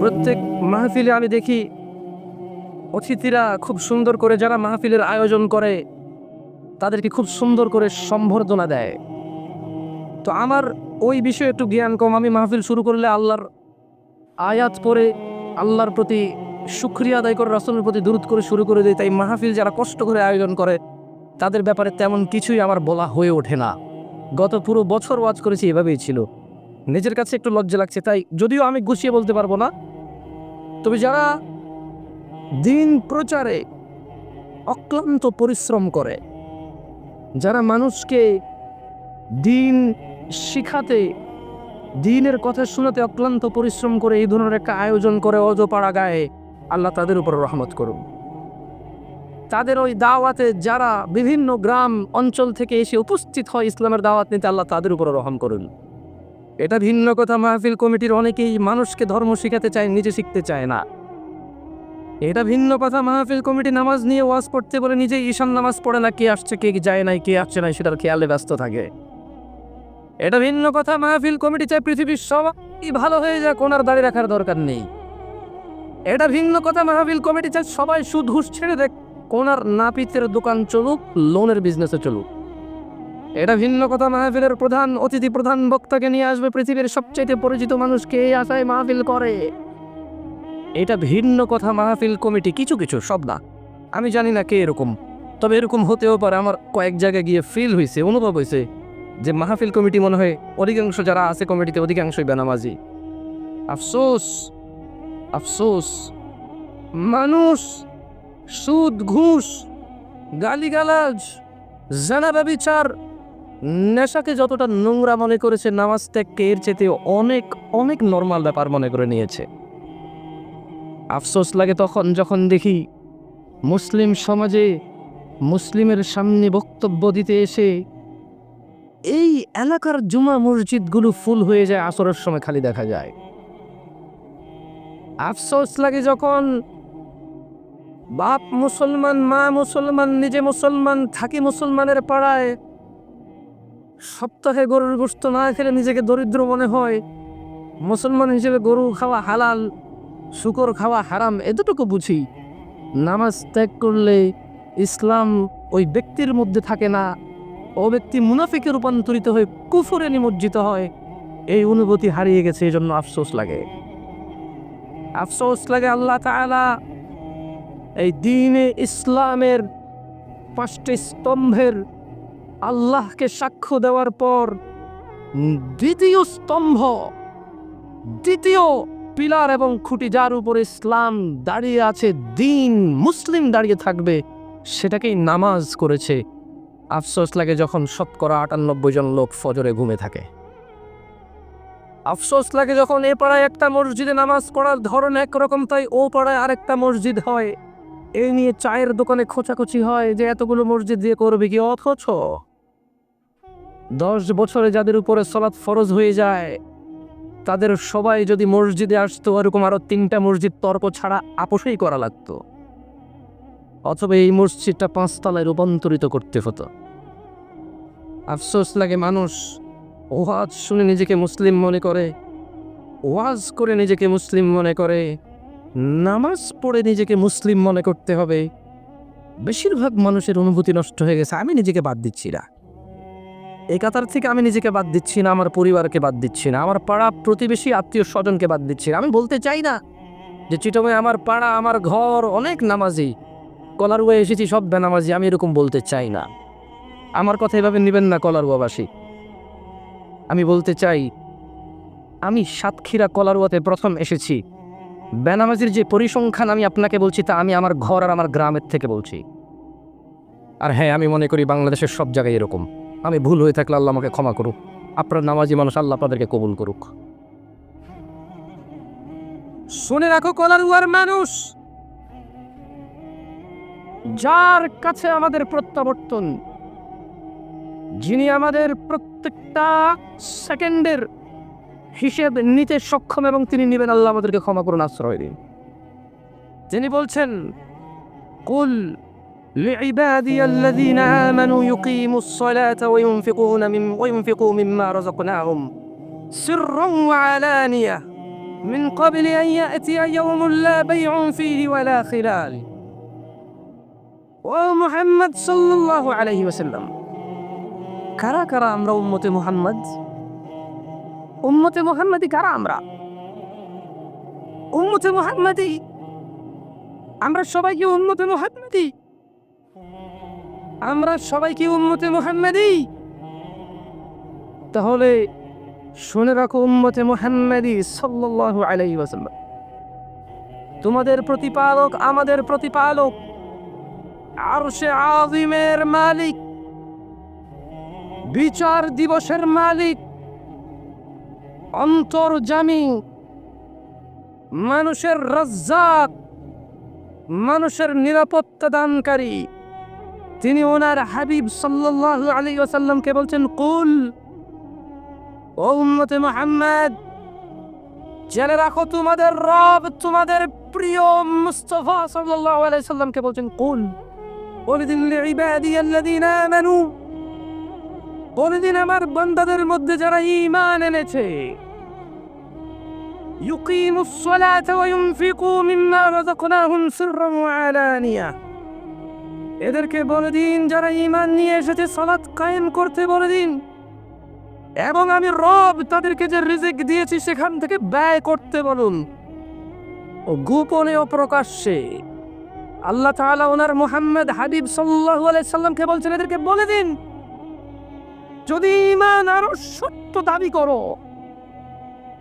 প্রত্যেক মাহফিলে আমি দেখি অতিথিরা খুব সুন্দর করে যারা মাহফিলের আয়োজন করে, তাদেরকে খুব সুন্দর করে সম্বর্ধনা দেয়। তো আমার ওই বিষয়ে একটু জ্ঞান কম, আমি মাহফিল শুরু করলে আল্লাহর আয়াত পড়ে, আল্লাহর প্রতি শুক্রিয়া আদায় করে, রাসুলের প্রতি দূরত করে শুরু করে দিই। তাই মাহফিল যারা কষ্ট করে আয়োজন করে, তাদের ব্যাপারে তেমন কিছুই আমার বলা হয়ে ওঠে না। গত পুরো বছর ওয়াজ করেছি, এভাবেই ছিল। নিজের কাছে একটু লজ্জা লাগছে, তাই যদিও আমি গুছিয়ে বলতে পারব না। তবে যারা দিন প্রচারে অক্লান্ত পরিশ্রম করে, যারা মানুষকে দিন শিখাতে, দিনের কথা শোনাতে অক্লান্ত পরিশ্রম করে এই ধরনের একটা আয়োজন করে অজপাড়া গায়ে, আল্লাহ তাদের উপর রহমত করুন। তাদের ওই দাওয়াতে যারা বিভিন্ন গ্রাম অঞ্চল থেকে এসে উপস্থিত হয়, ইসলামের দাওয়াত নিতে আল্লাহ তাদের উপর রহম করুন। এটা ভিন্ন কথা, মাহফিল কমিটির অনেকেই মানুষকে ধর্ম শিখাতে চায়, নিজে শিখতে চায় না। এটা ভিন্ন কথা, মাহফিল কমিটি নামাজ নিয়ে ওয়াজ পড়তে বলে নিজে ঈশান নামাজ পড়ে না, কে আসছে, কে যায় নাই, কে আসছে নাই, সেটার খেয়ালে ব্যস্ত থাকে। এটা ভিন্ন কথা, মাহফিল কমিটি চায় পৃথিবীর সবাই ভালো হয়ে যাক, ওনার দাঁড়িয়ে রাখার দরকার নেই। এটা ভিন্ন কথা, মাহফিল কমিটি চায় সবাই সুদ ছেড়ে দেখ কোনার নাপিতের দোকান চলুক, লোনের বিজনেসে চলুক। এটা ভিন্ন কথা, মাহফিলের প্রধান অতিথি, প্রধান বক্তাকে নিয়ে আসবে পৃথিবীর সবচাইতে পরিচিত মানুষকে এই আশায় মাহফিল করে? এটা ভিন্ন কথা, মাহফিল কমিটি কিছু কিছু সব না আমি জানি না কে এরকম, তবে এরকম হতেও পারে। আমার কয়েক জায়গায় গিয়ে ফিল হয়েছে অনুভব হয়েছে যে মাহফিল কমিটি মনে হয় অধিকাংশ যারা আছে কমিটিতে অধিকাংশই বেনামাজি। আফসোস আফসোস। মানুষ, সুদ, ঘুষ, গালিগালাজ জানা ব্যবিচার নেশাকে যতটা নোংরা মনে করেছে, নামাজ ত্যাগকে এর চেতে অনেক অনেক নর্মাল ব্যাপার মনে করে নিয়েছে। আফসোস লাগে তখন যখন দেখি মুসলিম সমাজে মুসলিমের সামনে বক্তব্য দিতে এসে এই এলাকার জুমা মসজিদগুলো ফুল হয়ে যায়, আসরের সময় খালি দেখা যায়। আফসোস লাগে যখন বাপ মুসলমান, মা মুসলমান, নিজে মুসলমান, থাকি মুসলমানের পাড়ায় সপ্তাহে গরুর গোস্ত না খেলে নিজেকে দরিদ্র মনে হয়। মুসলমান হিসেবে গরু খাওয়া হালাল, শুকর খাওয়া হারাম, এতটুকু বুঝি। নামাজ ত্যাগ করলে ইসলাম ওই ব্যক্তির মধ্যে থাকে না। ও ব্যক্তি মুনাফিকে রূপান্তরিত হয়ে কুফরে নিমজ্জিত হয়। এই অনুভূতি হারিয়ে গেছে এই জন্য আফসোস লাগে। আফসোস লাগে আল্লাহ তাআলা এই দিনে ইসলামের পাঁচটি স্তম্ভের আল্লাহকে সাক্ষ্য দেওয়ার পর দ্বিতীয় স্তম্ভ, দ্বিতীয় পিলার এবং খুঁটি যার উপর ইসলাম দাঁড়িয়ে আছে, দিন মুসলিম দাঁড়িয়ে থাকবে, সেটাকেই নামাজ করেছে। আফসোস লাগে যখন শতকরা আটানব্বই জন লোক ফজরে ঘুমে থাকে। আফসোস লাগে যখন এ পাড়ায় একটা মসজিদে নামাজ পড়ার ধরন একরকম, তাই ও পাড়ায় আরেকটা মসজিদ হয়। এই নিয়ে চায়ের দোকানে খোঁচাখুচি হয় যে এতগুলো মসজিদ দিয়ে করবে কি? অথচ দশ বছরে যাদের উপরে সলাৎ ফরজ হয়ে যায়, তাদের সবাই যদি মসজিদে আসতো এরকম আরও তিনটা মসজিদ তর্ক ছাড়া আপোষেই করা লাগতো। অথবা এই মসজিদটা পাঁচতলায় রূপান্তরিত করতে হতো। আফসোস লাগে মানুষ, ওয়াজ শুনে নিজেকে মুসলিম মনে করে, ওয়াজ করে নিজেকে মুসলিম মনে করে, নামাজ পড়ে নিজেকে মুসলিম মনে করতে হবে। বেশিরভাগ মানুষের অনুভূতি নষ্ট হয়ে গেছে, আমি নিজেকে বাদ দিচ্ছি না। এই কাতার থেকে আমি নিজেকে বাদ দিচ্ছি না, আমার পরিবারকে বাদ দিচ্ছি না, আমার পাড়া প্রতিবেশী আত্মীয় স্বজনকে বাদ দিচ্ছি না। আমি বলতে চাই না যে চিটমে আমার পাড়া, আমার ঘর অনেক নামাজি কলারুয়া এসেছি, সব বেনামাজি, আমি এরকম বলতে চাই না। আমার কথা এভাবে নেবেন না কলারুয়াবাসী আমি বলতে চাই, আমি সাতক্ষীরা কলারুয়াতে প্রথম এসেছি। বেনামাজির যে পরিসংখ্যান আমি আপনাকে বলছি, তা আমি আমার ঘর আর আমার গ্রামের থেকে বলছি। আর হ্যাঁ আমি মনে করি বাংলাদেশের সব জায়গায় এরকম। আমি ভুল হয়ে থাকলে আল্লাহ আমাকে ক্ষমা করুক। আপনার নামাজি মানুষ আল্লাহ আপনাদেরকে কবুল করুক। শুনে রাখো কলারুয়ার মানুষ। যার কাছে আমাদের প্রত্যাবর্তন, যিনি আমাদের প্রত্যেকটা সেকেন্ডের হিসেব নিতে সক্ষম এবং তিনি নিবেন, আল্লাহ আমাদেরকে ক্ষমা করুন আশ্রয় দিন। তিনি বলছেন, কুল لعبادي الذين آمنوا يقيموا الصلاة وينفقون من وينفقوا مما رزقناهم سرا وعلانية من قبل أن يأتي يوم لا بيع فيه ولا خلال ও মুহাম্মদ সাল্লাল্লাহু আলাইহি ওয়াসাল্লাম কারা কারা আমরা উম্মতে মুহাম্মদ উম্মতে মুহাম্মদি কারা আমরা উম্মতে মুহাম্মদি আমরা সবাই কি উম্মতে মুহাম্মদি আমরা সবাই কি উম্মতে মুহাম্মদি? তাহলে শুনে রাখো, উম্মতে মুহাম্মদি সাল্লাল্লাহু আলাইহি ওয়াসাল্লাম। তোমাদের প্রতিপালক আমাদের প্রতিপালক। আরশে আজিমের মালিক। বিচার দিবসের মালিক। অন্তর্জামী মানুষের রাজ্জাক। মানুষের নিরাপত্তা দানকারী। তিনি ওনার হাবিব সাল্লাল্লাহু আলাইহি ওয়াসাল্লামকে বলছেন কুল ও উম্মতে মুহাম্মদ জেনে রাখো তোমাদের রব তোমাদের প্রিয় মুস্তফা সাল্লাল্লাহু আলাইহি সাল্লামকে বলছেন কুল বলে দিন লিবাদি আল্লাযীনা আমানু বলে দিন আমার বান্দাদের মধ্যে যারা ঈমান এনেছে يقيموا الصلاة وينفقوا مما رزقناهم سرا وعلانية এদেরকে বলে দিন যারা ইমান নিয়ে এসেছে, সালাত কায়েম করতে বলে দিন। এবং আমি রব তাদেরকে যে রিজিক দিয়েছি, সেখান থেকে ব্যয় করতে বলুন। ও গোপনে ও প্রকাশ্যে। আল্লাহ তাআলা ওনার মুহাম্মদ হাবিব সাল্লাল্লাহু আলাইহি সাল্লামকে বলছেন, এদেরকে বলে দিন, যদি ইমান আরও সত্য দাবি করো,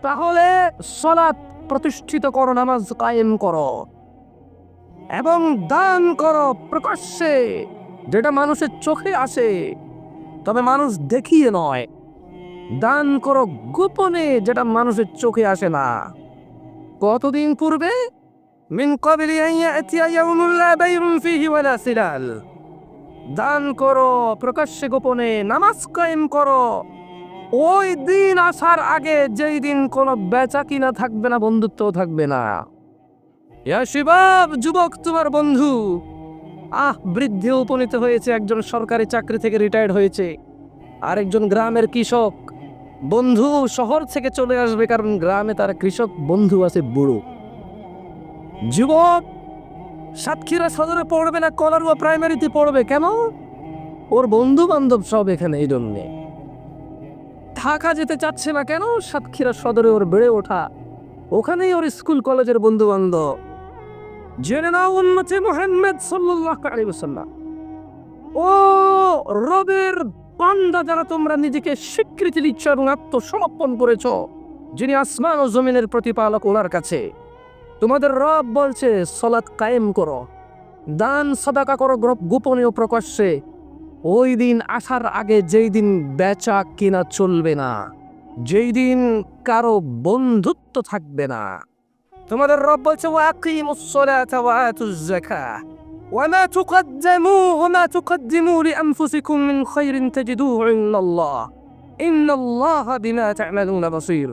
তাহলে সলাৎ প্রতিষ্ঠিত করো, নামাজ কায়েম করো। এবং দান করো প্রকাশ্যে, যেটা মানুষের চোখে আসে, তবে মানুষ দেখিয়ে নয়। দান করো গোপনে, যেটা মানুষের চোখে আসে না। কতদিন পূর্বে? দান করো প্রকাশ্যে গোপনে, নামাজ কায়েম করো। ওই দিন আসার আগে যেই দিন কোনো বেচা কিনা থাকবে না বন্ধুত্ব থাকবে না। শিবাব, যুবক তোমার বন্ধু। আহ, বৃদ্ধে উপনীত হয়েছে একজন সরকারি চাকরি থেকে রিটায়ার্ড হয়েছে। আরেকজন গ্রামের কৃষক। বন্ধু শহর থেকে চলে আসবে কারণ গ্রামে তার কৃষক বন্ধু আছে বুড়ো। যুবক, সাতক্ষীরা সদরে পড়বে না, কলারুয়া প্রাইমারিতে পড়বে কেন ওর বন্ধু বান্ধব সব এখানে এই জন্যে। ঢাকা যেতে চাচ্ছে না কেন? সাতক্ষীরা সদরে ওর বেড়ে ওঠা। ওখানেই ওর স্কুল, কলেজের বন্ধু বান্ধব জেনে নাও উন্নতি মোহাম্মদ সাল্লাল্লাহু আলাইহি ওয়াসাল্লাম। ও রবের বান্দা যারা তোমরা নিজেকে স্বীকৃতি দিচ্ছ এবং আত্মসমর্পণ করেছ, যিনি আসমান ও জমিনের প্রতিপালক ওনার কাছে, তোমাদের রব বলছে, সলাৎ কায়েম করো, দান সদাকা করো গ্রপ গোপনে ও প্রকাশ্যে। ওই দিন আসার আগে যেই দিন বেচা কিনা চলবে না, যেই দিন কারও বন্ধুত্ব থাকবে না। তোমাদের রব বলছে ওয়াকিমুস সালাতা ওয়া আতুজ যাকাহ وما تقدموا وما تقدموا لأنفسكم من خير تجدوه عند الله إن الله بما تعملون بصير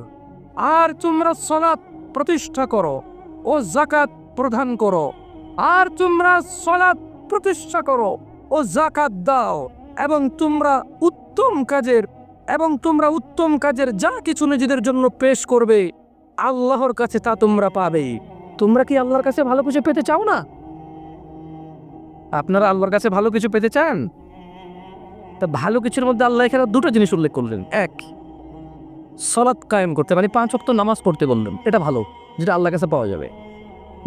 আর তোমরা সলাৎ প্রতিষ্ঠা করো ও জাকাত প্রদান করো আর তোমরা সলাৎ প্রতিষ্ঠা করো ও জাকাত দাও এবং তোমরা উত্তম কাজের এবং তোমরা উত্তম কাজের যা কিছু নিজেদের জন্য পেশ করবে আল্লাহর কাছে তা তোমরা পাবে। তোমরা কি আল্লাহর কাছে ভালো কিছু পেতে চাও না? আপনারা আল্লাহর কাছে ভালো কিছু পেতে চান? তা ভালো কিছুর মধ্যে আল্লাহ এখানে দুটো জিনিস উল্লেখ করলেন। এক, সলাৎ কায়েম করতে মানে পাঁচ অক্ত নামাজ পড়তে বললেন, এটা ভালো, যেটা আল্লাহর কাছে পাওয়া যাবে।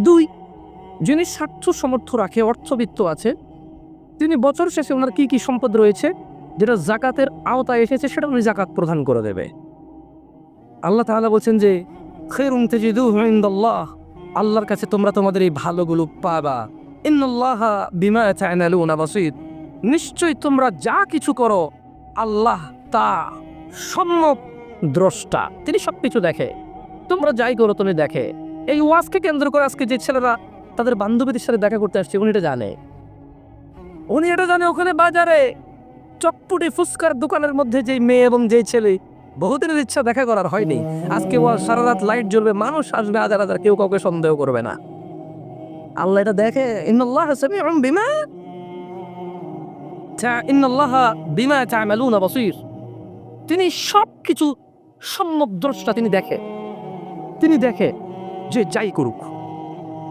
দুই, যিনি স্বার্থ সমর্থ রাখে, অর্থবিত্ত আছে, তিনি বছর শেষে ওনার কি কি সম্পদ রয়েছে, যেটা জাকাতের আওতায় এসেছে, সেটা উনি জাকাত প্রদান করে দেবে। আল্লাহ তাআলা বলছেন যে খেরুম আল্লাহর কাছে তোমরা তোমাদের এই ভালোগুলো পাবা। ইন্নাল্লাহ নিশ্চয়ই তোমরা যা কিছু করো, আল্লাহ তা সম্যক দ্রষ্টা। তিনি সবকিছু দেখে। তোমরা যাই করো, তুমি দেখে। এই ওয়াজকে কেন্দ্র করে আজকে যে ছেলেরা তাদের বান্ধবীদের সাথে দেখা করতে আসছে, উনি এটা জানে। উনি এটা জানে ওখানে বাজারে। চটপুটি ফুচকার দোকানের মধ্যে যে মেয়ে এবং যে ছেলে বহুদিনের ইচ্ছা দেখা করার হয়নি। আজকে সারা রাত লাইট জ্বলবে, মানুষ আসবে, হাজার হাজার, কেউ কাউকে সন্দেহ করবে না। আল্লাহ এটা দেখে, ইন্নাল্লাহ সামিউম বিমা তা, ইন্নাল্লাহ বিমা তিনি সব কিছু সম্যক দ্রষ্টা তিনি দেখে। তিনি দেখে যে যাই করুক।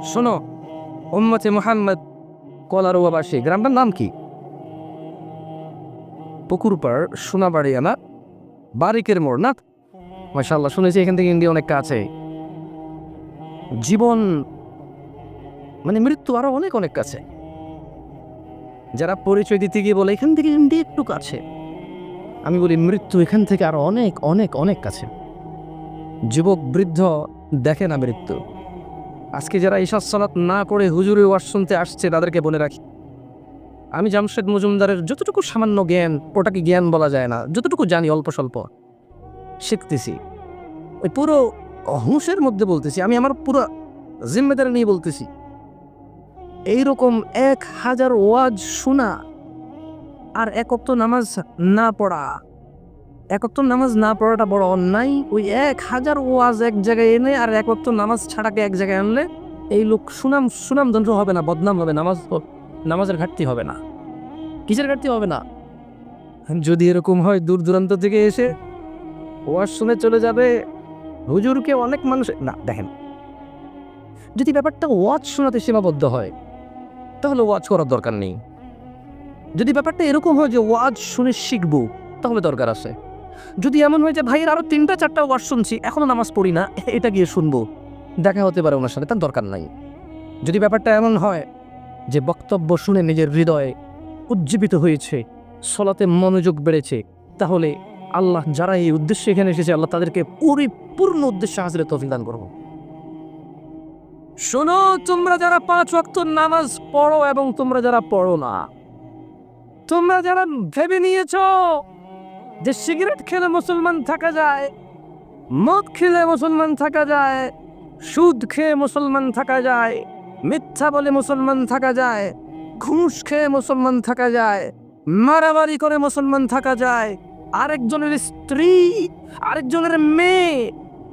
শোনো, উম্মতে মোহাম্মদ কলারোয়াবাসী, গ্রামটার নাম কি? পুকুরপাড়, সোনাবাড়িয়ানা বারিকের মোড় না মাশাল্লাহ শুনেছি এখান থেকে ইন্ডিয়া অনেক কাছে। জীবন মানে মৃত্যু আরও অনেক অনেক কাছে। যারা পরিচয় দিতে গিয়ে বলে, এখান থেকে ইন্ডিয়া একটু কাছে। আমি বলি, মৃত্যু এখান থেকে আরও অনেক অনেক অনেক কাছে। যুবক, বৃদ্ধ, দেখে না মৃত্যু। আজকে যারা ঈশাদ সালাত না করে হুজুরে ওয়াজ শুনতে আসছে, তাদেরকে বলে রাখি আমি জামশেদ মজুমদারের যতটুকু সামান্য জ্ঞান, ওটাকে জ্ঞান বলা যায় না, যতটুকু জানি অল্প স্বল্প। শিখতেছি। ওই পুরো হুঁশের মধ্যে বলতেছি, আমি আমার পুরো জিম্মেদারি নিয়ে বলতেছি। এইরকম এক হাজার ওয়াজ শোনা আর একত্র নামাজ না পড়া একত্র নামাজ না পড়াটা বড় অন্যায়, ওই এক হাজার ওয়াজ এক জায়গায় এনে আর একত্র নামাজ ছাড়াকে এক জায়গায় আনলে, এই লোক সুনাম সুনাম দণ্ড হবে না, বদনাম হবে, নামাজ নামাজের ঘাটতি হবে না। কিসের ঘাটতি হবে না? যদি এরকম হয়, দূর দূরান্ত থেকে এসে ওয়াজ শুনে চলে যাবে। হুজুরকে অনেক মানুষ না, দেখেন। যদি ব্যাপারটা ওয়াজ শোনাতে সীমাবদ্ধ হয়, তাহলে ওয়াজ করার দরকার নেই। যদি ব্যাপারটা এরকম হয় যে ওয়াজ শুনে শিখব, তাহলে দরকার আছে। যদি এমন হয় যে, ভাইয়ের আরও তিনটা, চারটা ওয়াজ শুনছি, এখনও নামাজ পড়ি না, এটা গিয়ে শুনব। দেখা হতে পারে ওনার সাথে, তার দরকার নাই। যদি ব্যাপারটা এমন হয় যে বক্তব্য শুনে নিজের হৃদয়ে উজ্জীবিত হয়েছে, সলাতে মনোযোগ বেড়েছে, তাহলে আল্লাহ যারা এই উদ্দেশ্যে এখানে এসেছে, আল্লাহ তাদেরকে পরিপূর্ণ উদ্দেশ্যে হাসিলে তৌফিক দান করব শোনো, তোমরা যারা পাঁচ ওয়াক্ত নামাজ পড়ো এবং তোমরা যারা পড়ো না, তোমরা যারা ভেবে নিয়েছ যে সিগারেট খেলে মুসলমান থাকা যায়, মদ খেলে মুসলমান থাকা যায়, সুদ খেয়ে মুসলমান থাকা যায় মিথ্যা বলে মুসলমান থাকা যায়, ঘুষ খেয়ে মুসলমান থাকা যায়, মারামারি করে মুসলমান থাকা যায়। আরেকজনের স্ত্রী, আরেকজনের মেয়ে,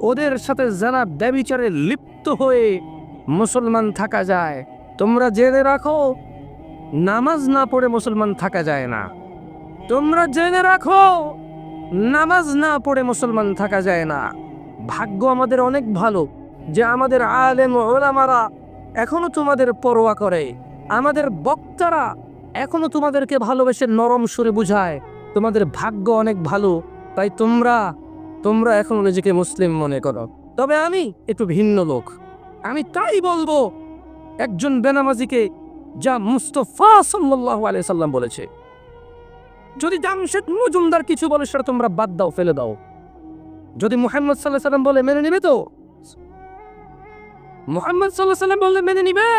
ওদের সাথে যারা ব্যবিচারে লিপ্ত হয়ে মুসলমান থাকা যায়, তোমরা জেনে রাখো, নামাজ না পড়ে মুসলমান থাকা যায় না। তোমরা জেনে রাখো, নামাজ না পড়ে মুসলমান থাকা যায় না। ভাগ্য আমাদের অনেক ভালো, যে আমাদের আলেম ওলামারা এখনও তোমাদের পরোয়া করে। আমাদের বক্তারা এখনও তোমাদেরকে ভালোবেসে নরম সুরে বুঝায়। তোমাদের ভাগ্য অনেক ভালো, তাই তোমরা তোমরা এখনও নিজেকে মুসলিম মনে করো। তবে আমি একটু ভিন্ন লোক। আমি তাই বলব, একজন বেনামাজিকে যা মুস্তফা সাল্লাহ আলিয়া সাল্লাম বলেছে। যদি জামশেদ মজুমদার কিছু বলে, সেটা তোমরা বাদ দাও, ফেলে দাও। যদি মুহাম্মদ সাল্লাহ সাল্লাম বলে, মেনে নিবে তো? মুহাম্মদ সাল্লাহ সাল্লাম বললে মেনে নিবে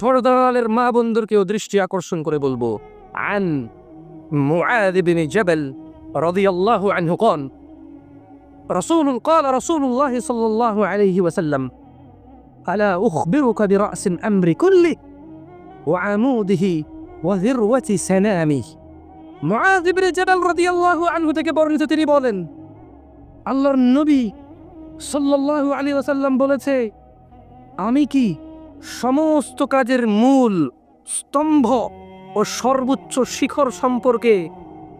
পর্দালের মা বন্ধুরকেও দৃষ্টি আকর্ষণ করে বলবো আন মুআদ ইবনে জাবাল রাদিয়াল্লাহু আনহু قال رسول قال رسول الله صلى الله عليه وسلم ألا أخبرك برأس الأمر كله وعموده وذروة سنامه মুআদ ইবনে জাবাল রাদিয়াল্লাহু আনহু থেকে বর্ণিত তিনি বলেন আল্লাহর নবী সাল্লাল্লাহু আলী ওয়াসাল্লাম বলেছে, আমি কি সমস্ত কাজের মূল, স্তম্ভ ও সর্বোচ্চ শিখর সম্পর্কে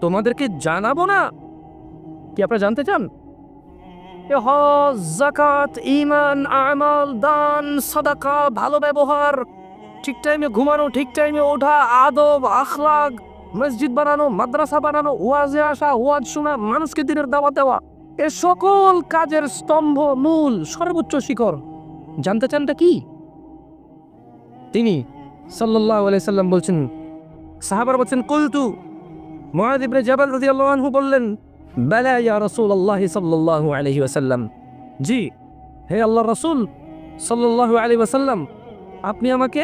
তোমাদেরকে জানাব না? কি আপনারা জানতে চান? হজ জাকাত ইমান আমাল, দান, সাদাকা, ভালো ব্যবহার, ঠিক টাইমে ঘুমানো, ঠিক টাইমে ওঠা, আদব আখলাগ মসজিদ বানানো, মাদ্রাসা বানানো, ওয়াজে আসা, ওয়াজ শোনা, মানুষকে দিনের দাওয়াত দেওয়া এ সকল কাজের স্তম্ভ মূল সর্বোচ্চ শিখর। জানতে চানটা কি? তিনি সাল্লাহ সাল্লাম বলছেন, সাহাবার বলছেন, কুলতু। মুআদ ইবনে জাবাল রাদিয়াল্লাহু বললেন, বালা ইয়া রাসূলুল্লাহ সাল্লাল্লাহু আলাইহি ওয়াসাল্লাম। জি, হে আল্লাহর রাসূল সাল্লাল্লাহু আলাইহি ওয়াসাল্লাম, আপনি আমাকে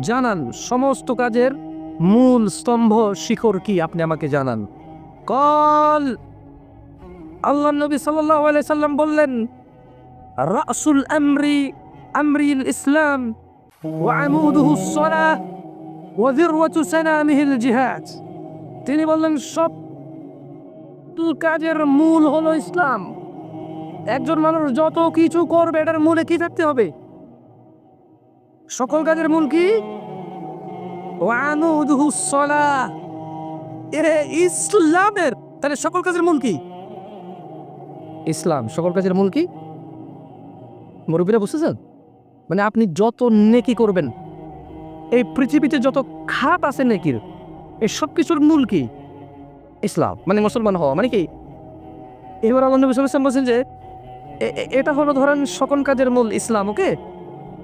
জানান, সমস্ত কাজের মূল স্তম্ভ শিখর কি, আপনি আমাকে জানান। কল আল্লাহ নবী সাল্লাহ সাল্লাম বললেন, রাসুল আমরি, আমরিল ইসলাম জিহাজ তিনি বললেন, সব কাজের মূল হলো ইসলাম। একজন মানুষ যত কিছু করবে, এটার মূলে কি থাকতে হবে? সকল কাজের মূল কি? ইসলামের, তাহলে সকল কাজের মূল কি? ইসলাম, সকল কাজের মূল কি? মুরব্বীরা বুঝতেছেন? মানে আপনি যত নেকি করবেন, এই পৃথিবীতে যত খাত আছে নেকির, এই সব কিছুর মূল কি? ইসলাম মানে মুসলমান হওয়া মানে কি? এবার আল্লাহ নবী সাল্লাম বলছেন যে এটা হলো ধরেন সকল কাজের মূল ইসলাম, ওকে?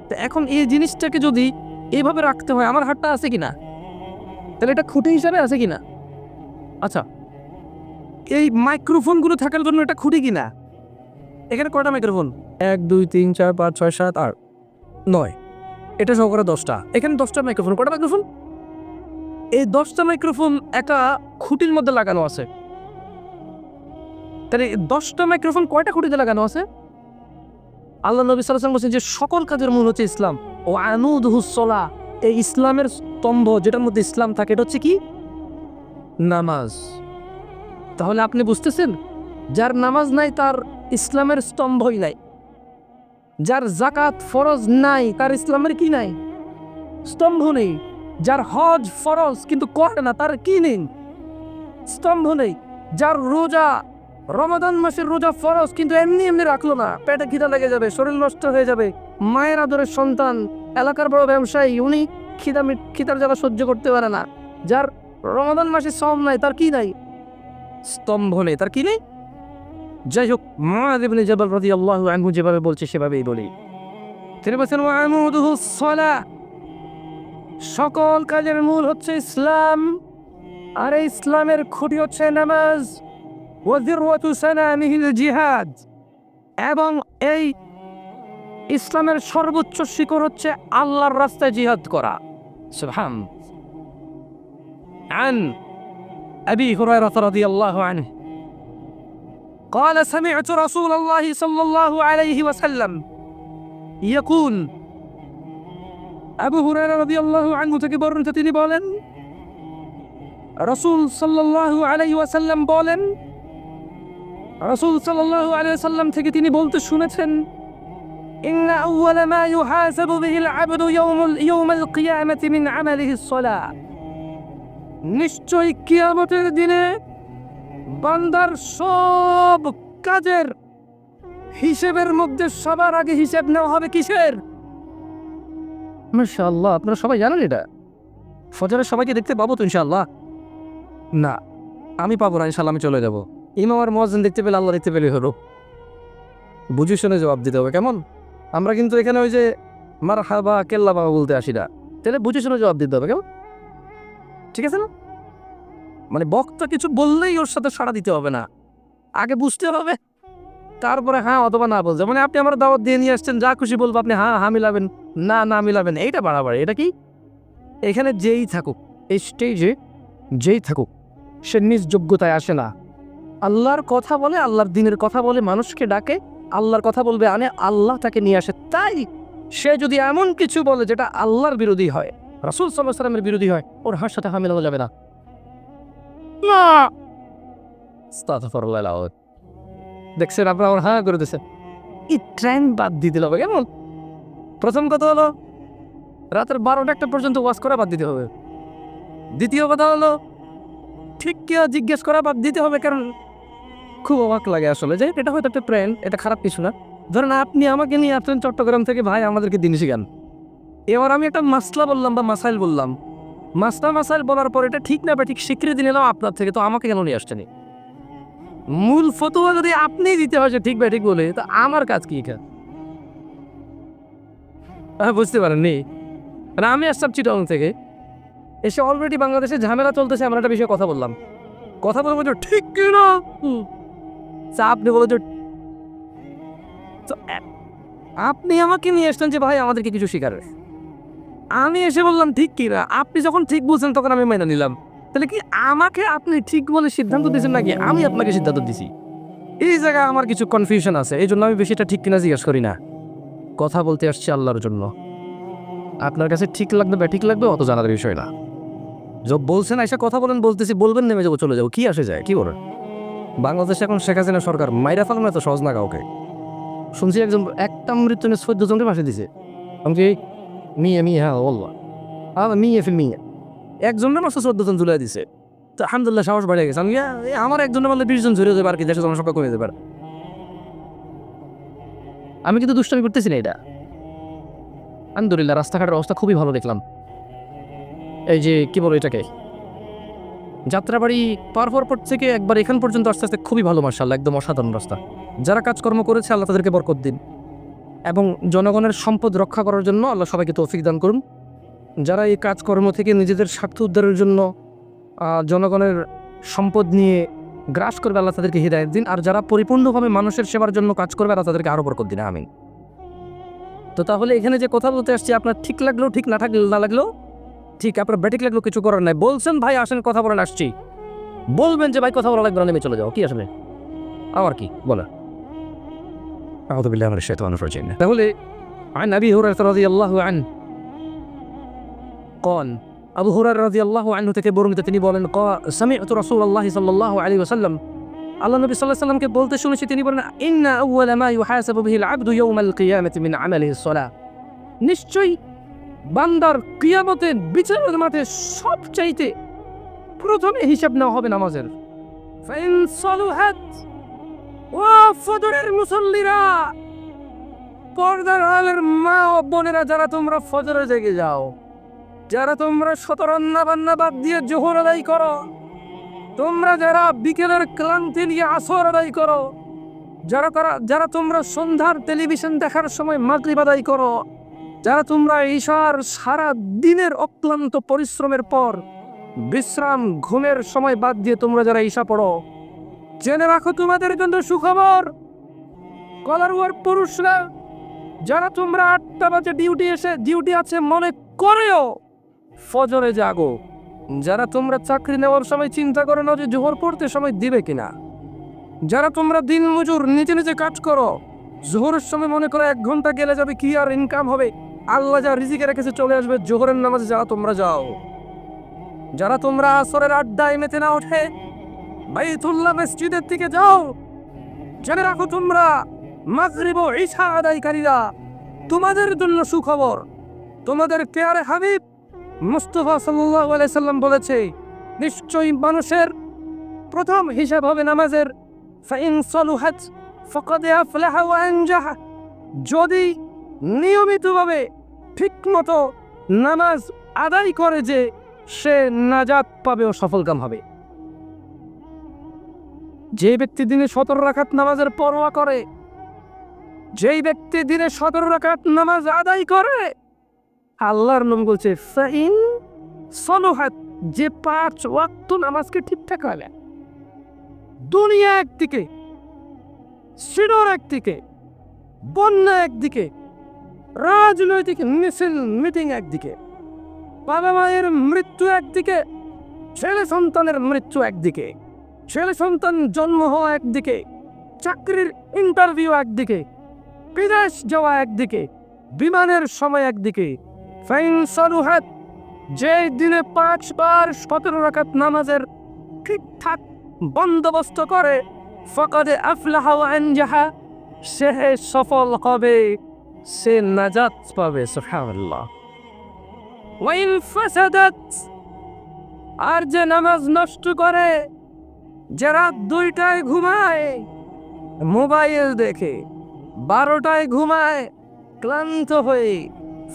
তো এখন এই জিনিসটাকে যদি এইভাবে রাখতে হয়, আমার হাতটা আছে কি না তাহলে এটা খুঁটি হিসাবে আছে কি না আচ্ছা এই মাইক্রোফোনগুলো থাকার জন্য এটা খুঁটি কিনা? এখানে কয়টা মাইক্রোফোন? এক দুই তিন চার পাঁচ ছয় সাত আট নয়। এটা সহকারে দশটা। এখানে দশটা মাইক্রোফোন। কটা মাইক্রোফোন? এই দশটা মাইক্রোফোন একটা খুঁটির মধ্যে লাগানো আছে। তাহলে দশটা মাইক্রোফোন কয়টা খুঁটিতে লাগানো আছে? আল্লাহ নবী সাল্লাম বলছেন যে সকল কাজের মূল হচ্ছে ইসলাম। ও আনুদহুসলা এই ইসলামের স্তম্ভ যেটার মধ্যে ইসলাম থাকে এটা হচ্ছে কি? নামাজ। তাহলে আপনি বুঝতেছেন? যার নামাজ নাই, তার ইসলামের স্তম্ভই নাই। যার জাকাত ফরজ নাই, তার ইসলামের কি নাই? স্তম্ভ নেই। যার হজ ফরজ, কিন্তু করে না, তার কি নেই? স্তম্ভ নেই। যার রোজা, রমাদান মাসের রোজা ফরজ, কিন্তু এমনি এমনি রাখল না। পেটে খিদা লেগে যাবে, শরীর নষ্ট হয়ে যাবে। মায়ের আদরের সন্তান, এলাকার বড় ব্যবসায়ী, উনি খিদা খিদার জ্বালা সহ্য করতে পারে না। যার রমাদান মাসে সম নাই, তার কি নাই? স্তম্ভ নেই তার কি নেই? যাই হোক মুআয ইবনে জাবাল রাদিয়াল্লাহু আনহু যেভাবে বলছে, সেভাবেই বলি। তিনি বলছেন সকল কাজের মূল হচ্ছে ইসলাম, আর এই ইসলামের খুঁটি হচ্ছে নামাজ। ওয়াজিরওয়াতু সানামিহিল জিহাদ। এবং এই ইসলামের সর্বোচ্চ শিখর হচ্ছে আল্লাহর রাস্তায় জিহাদ করা। সুবহান। عن أبي هريرة رضي الله عنه قال سمعت رسول الله صلى الله عليه وسلم يقول আবু হুরায়রা রাদিয়াল্লাহু আনহু থেকে বর্ণিত তিনি বলেন রাসূল সাল্লাল্লাহু আলাইহি ওয়াসাল্লাম বলেন রাসূল সাল্লাল্লাহু আলাইহি ওয়াসাল্লাম থেকে তিনি বলতে শুনেছেন ইন্না আউওয়ালা মা ইউহাসাবু বিহিল আবদু ইয়াউমুল ইয়াউমাল কিয়ামাতি মিন আমালিহি সলাহ নিশ্চয়ই কিয়ামতের দিনে বান্দার সব কাজের হিসেবের মধ্যে সবার আগে হিসেব নেওয়া হবে কিসের? মাশাআল্লাহ, আপনারা সবাই জানেন এটা? ফজরের সবাইকে দেখতে পাবো তো ইনশাআল্লাহ? না, আমি পাবো না, ইনশাআল্লাহ আমি চলে যাব। ইমাম আর মোয়াজ্জিন দেখতে পেলে আল্লাহ দেখতে পেলে হলো। বুঝে শুনে জবাব দিতে হবে, কেমন? আমরা কিন্তু এখানে ওই যে মার হাবা কেল্লা বাবা বলতে আসি না। তাহলে বুঝে শুনে জবাব দিতে হবে, কেমন? ঠিক আছে না? মানে বক্তা কিছু বললেই ওর সাথে সাড়া দিতে হবে না। আগে বুঝতে হবে, তারপরে হ্যাঁ অথবা না বলছে মানে আপনি আমার দাওয়াত দিয়ে নিয়ে আসছেন, যা খুশি বলব আপনি হ্যাঁ হ্যাঁ মিলাবেন, না না মিলাবেন, এইটা বাড়াবাড়ি, এটা কি? এখানে যেই থাকুক, এই স্টেজে যেই থাকুক, সে নিজ যোগ্যতায় আসে না। আল্লাহর কথা বলে, আল্লাহর দিনের কথা বলে, মানুষকে ডাকে, আল্লাহর কথা বলবে, আনে আল্লাহ তাকে নিয়ে আসে। তাই সে যদি এমন কিছু বলে যেটা আল্লাহর বিরোধী হয় রাসুল সাল্লাহ সাল্লামের বিরোধী হয় ওর হার সাথে হা মেলানো যাবে না। না। দেখছেন আপনার আমার হ্যাঁ করে দিয়েছে এই ট্রেন বাদ দিয়ে দিল হবে কেমন? প্রথম কথা হলো রাতের বারোটা একটা পর্যন্ত ওয়াশ করা বাদ দিতে হবে। দ্বিতীয় কথা হলো ঠিক কেউ জিজ্ঞেস করা বাদ দিতে হবে কারণ খুব অবাক লাগে আসলে। যে এটা হয়তো একটা ট্রেন এটা খারাপ কিছু না। ধরেন আপনি আমাকে নিয়ে আসলেন চট্টগ্রাম থেকে ভাই আমাদেরকে দিন শিখান। এবার আমি একটা মাসলা বললাম বা মাসাইল বললাম। মাসলা মাসাইল বলার পর এটা ঠিক না বা ঠিক স্বীকৃতি নিলাম আপনার থেকে, তো আমাকে কেন নিয়ে আসছেন মূল ফতোয়া যদি আপনি দিতে হয় ঠিক বা ঠিক বলে, তো আমার কাজ কি এখানে? হ্যাঁ বুঝতে পারেননি। মানে আমি আসতাম চিটং থেকে, এসে অলরেডি বাংলাদেশে ঝামেলা চলতেছে আমরা একটা বিষয়ে কথা বললাম। কথা বলে যে ঠিক কি না? হুম। তা আপনি বলো যে, তো এ- আপনি আমাকে নিয়ে এসছেন যে ভাই আমাদেরকে কিছু শিকার আমি এসে বললাম, ঠিক কি না আপনি যখন ঠিক বলছেন তখন আমি মেনে নিলাম। তাহলে কি আমাকে আপনি ঠিক বলে সিদ্ধান্ত দিয়েছেন নাকি? আমি আপনাকে সিদ্ধান্ত দিছি। এই জায়গায় আমার কিছু কনফিউশন আছে, এই জন্য আমি বেশি এটা ঠিক কিনা জিজ্ঞেস করি না। কথা বলতে আসছি আল্লাহর জন্য। আপনার কাছে ঠিক লাগবে বা ঠিক লাগবে অত জানার বিষয় না। যব বলছেন এসে কথা বলেন, বলতেছি, বলবেন, নেমে যাব, চলে যাব, কি আসে যায়, কি বলেন? বাংলাদেশে এখন শেখ হাসিনা সরকার, মাইরা ফেলানো এত সহজ না কাউকে। শুনছি একজন, একটা মৃত্যু চোদ্দ জনকে ফাঁসি দিছে। আমি মিয়া মিয়া হ্যাঁ বললাম আহ মিয়া ফিল মিয়া একজনের মাত্র চোদ্দ জন ঝুলাই দিছে। তো আলহামদুলিল্লাহ সাহস বেড়ে গেছে। আমি আমার একজনের মারলে বিশ জন ঝরে যাবে আর কি? দেশে জনসংখ্যা কমে যাবে। আমি কিন্তু দুষ্টামি করতেছি না এটা। আলহামদুলিল্লাহ, রাস্তাঘাটের অবস্থা খুবই ভালো দেখলাম। এই যে, কি বলো এটাকে? যাত্রাবাড়ি পার হওয়ার পর থেকে একবার এখান পর্যন্ত আস্তে আস্তে খুবই ভালো মার্শাল একদম অসাধারণ রাস্তা। যারা কাজকর্ম করেছে, আল্লাহ তাদেরকে বরকত দিন। এবং জনগণের সম্পদ রক্ষা করার জন্য আল্লাহ সবাইকে তৌফিক দান করুন। যারা এই কাজকর্ম থেকে নিজেদের স্বার্থ উদ্ধারের জন্য জনগণের সম্পদ নিয়ে গ্রাস করবে, আল্লাহ তাদেরকে হৃদায়ত দিন। আর যারা পরিপূর্ণভাবে মানুষের সেবার জন্য কাজ করবে, আল্লাহ তাদেরকে আরও বরকত দিন। আমিন। তো তাহলে এখানে যে কথা বলতে আসছি, আপনার ঠিক লাগলেও ঠিক না থাকলে না লাগলেও ঠিক, আপনার ব্যাটিক লাগলেও কিছু করার নাই। বলছেন, ভাই, আসেন, কথা বলেন, আসছি। বলবেন যে, ভাই, কথা বলা লাগবে না, নেমে চলে যাও। কি আসলে? আমার কি? বলা أعوذ بالله من الشيطان الرجيم তাহলে عن أبي هريرة رضي الله عنه قال আবু হুরার রাদিয়াল্লাহু আনহু থেকে বর্ণিত তিনি বলেন ক- সামি'তু রাসূলুল্লাহি সাল্লাল্লাহু আলাইহি ওয়াসাল্লাম আল্লাহ নবী সাল্লাল্লাহু আলাইহি সাল্লামকে বলতে শুনেছি তিনি বলেন ইন্না আউওয়ালা মা ইউহাসাবু বিহিল আবদু ইয়াউমাল কিয়ামাতি মিন আমালিহি সালাহ নিশ্চয়ই বান্দার কিয়ামতের বিচারের মাঠে সবচাইতে প্রথমে হিসাব নেওয়া হবে নামাজের ফাইন সালুহাত ও ফজরের মুসল্লিরা! পর্দার আলের মা ও বোনেরা, যারা তোমরা ফজরে জেগে যাও, যারা তোমরা শত রান্না বান্না বাদ দিয়ে জোহর আদায় করো, তোমরা যারা বিকেলের ক্লান্তি নিয়ে আসর আদায় করো, যারা করা, যারা তোমরা সন্ধ্যার টেলিভিশন দেখার সময় মাগরিব আদায় করো, যারা তোমরা ঈশার সারা দিনের অক্লান্ত পরিশ্রমের পর বিশ্রাম, ঘুমের সময় বাদ দিয়ে তোমরা যারা ঈশা পড়ো জেনে রাখো তোমাদের জন্য সুখবর। কলার ওয়ার পুরুষরা, যারা তোমরা আটটা বাজে ডিউটি এসে, ডিউটি আছে মনে করেও, ফজরে জাগো। যারা তোমরা চাকরি নেওয়ার সময় চিন্তা করে নাও যে জোহর পড়তে সময় দিবে কিনা। যারা তোমরা দিন মজুর নিজে নিজে কাজ করো, জোহরের সময় মনে করো এক ঘণ্টা গেলে যাবে, কি আর ইনকাম হবে? আল্লাহ যা রিজিকে রেখেছে চলে আসবে জোহরের নামাজে, যারা তোমরা যাও। যারা তোমরা আসরের আড্ডায় মেতে না ওঠে বাইতুল্লাহ মসজিদের দিকে যাও। জেনে রাখো তোমরা, মাগরিব ও ঈশা আদায়কারীরা তোমাদের জন্য সুখবর। তোমাদের পেয়ারে হাবিব মুস্তফা সাল্লাল্লাহু আলাইহি সাল্লাম বলেছে, নিশ্চয়ই মানুষের প্রথম হিসাব হবে নামাজের। ফাইন সলুহাত ফাকাদ আফলাহা ওয়া আনজাহা। যদি নিয়মিতভাবে ঠিকমতো নামাজ আদায় করে যে, সে নাজাত পাবে ও সফলকাম হবে। যে ব্যক্তি দিনে সতেরো রাখাত নামাজের পরোয়া করে, যেই ব্যক্তি দিনে সতেরো রাখাত নামাজ আদায় করে, আল্লাহর নাম বলছে, ফাইন সলোহাত যে পাঁচ ওয়াক্ত নামাজকে ঠিকঠাক হবে দুনিয়া একদিকে, সিডর একদিকে, বন্যা একদিকে, রাজনৈতিক মিছিল, মিটিং একদিকে, বাবা মায়ের মৃত্যু একদিকে, ছেলে সন্তানের মৃত্যু একদিকে। ছেলে সন্তান জন্ম হওয়া একদিকে, চাকরির ইন্টারভিউ একদিকে, বিদেশ যাওয়া একদিকে, বিমানের সময় একদিকে। যে দিনে পাঁচবার সতেরো রাকাত নামাজের ঠিকঠাক বন্দোবস্ত করে, ফকাদে আফলাহা সে সফল হবে, সে নাজাত পাবে, সুবহানাল্লাহ। ওয়াইন ফাসাদাত, আর যে নামাজ নষ্ট করে যারা দুইটায় ঘুমায়, মোবাইল দেখে, বারোটায় ঘুমায়, ক্লান্ত হয়ে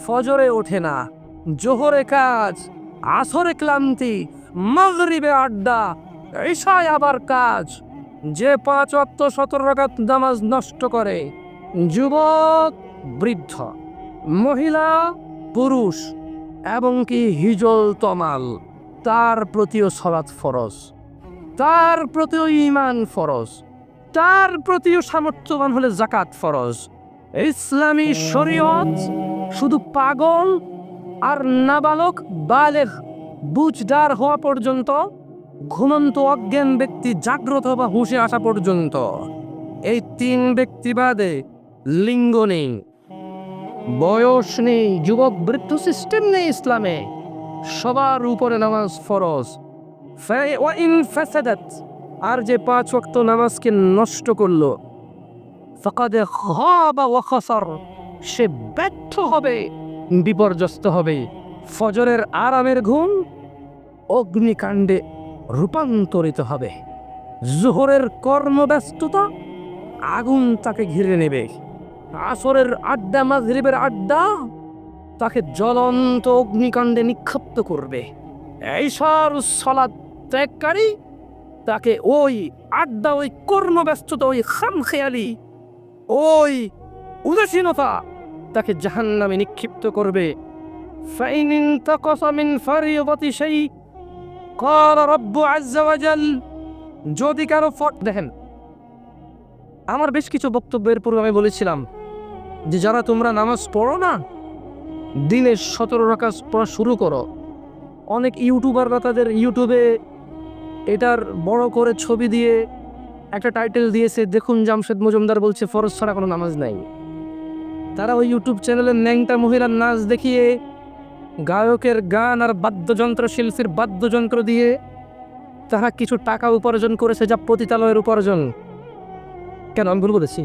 ফজরে ওঠে না। জোহরে কাজ, আসরে ক্লান্তি, মাগরিবে আড্ডা, ঈশায় আবার কাজ। যে পাঁচ অক্ত সতেরো রাকাত নামাজ নষ্ট করে, যুবক, বৃদ্ধ, মহিলা, পুরুষ, এবং কি হিজল তমাল, তার প্রতিও সলাৎ ফরজ। তার প্রতিও ইমান ফরজ। তার প্রতিও সামর্থ্যবান হলে জাকাত ফরজ। ইসলামী শরীয়ত শুধু পাগল আর নাবালক বালের বুঝদার হওয়া পর্যন্ত, ঘুমন্ত অজ্ঞান ব্যক্তি জাগ্রত বা হুঁশে আসা পর্যন্ত। এই তিন ব্যক্তি বাদে লিঙ্গ নেই, বয়স নেই, যুবক, বৃদ্ধ, সিস্টেম নেই ইসলামে। সবার উপরে নামাজ ফরজ। আর যে পাঁচ ওয়াক্ত নামাজকে নষ্ট করল, ফাকাদে সে ব্যর্থ হবে, বিপর্যস্ত হবে। ফজরের আরামের ঘুম অগ্নিকাণ্ডে রূপান্তরিত হবে। জোহরের কর্মব্যস্ততা আগুন তাকে ঘিরে নেবে। আসরের আড্ডা, মাগরিবের আড্ডা তাকে জ্বলন্ত অগ্নিকাণ্ডে নিক্ষিপ্ত করবে। এইসব সলাদ ত্যাগকারী তাকে ওই আড্ডা ওই কর্মব্যস্ততা ওই খামখেয়ালি ওই উদাসীনতা তাকে জাহান্নামে নিক্ষিপ্ত করবে فإن انتقص من فريضة شيء قال رب عز وجل যদি কারো ফট দেখেন আমার বেশ কিছু বক্তব্যের পূর্বে আমি বলেছিলাম যে যারা তোমরা নামাজ পড়ো না দিনে সতেরো রাখা পড়া শুরু করো অনেক ইউটিউবাররা তাদের ইউটিউবে এটার বড় করে ছবি দিয়ে একটা টাইটেল দিয়েছে, দেখুন জামশেদ মজুমদার বলছে, ফরজ ছাড়া কোনো নামাজ নাই। তারা ওই ইউটিউব চ্যানেলের ন্যাংটা মহিলার নাচ দেখিয়ে গায়কের গান আর বাদ্যযন্ত্র, শিল্পীর বাদ্যযন্ত্র দিয়ে তারা কিছু টাকা উপার্জন করেছে যা পতিতালয়ের উপার্জন। কেন, আমি ভুল বলেছি?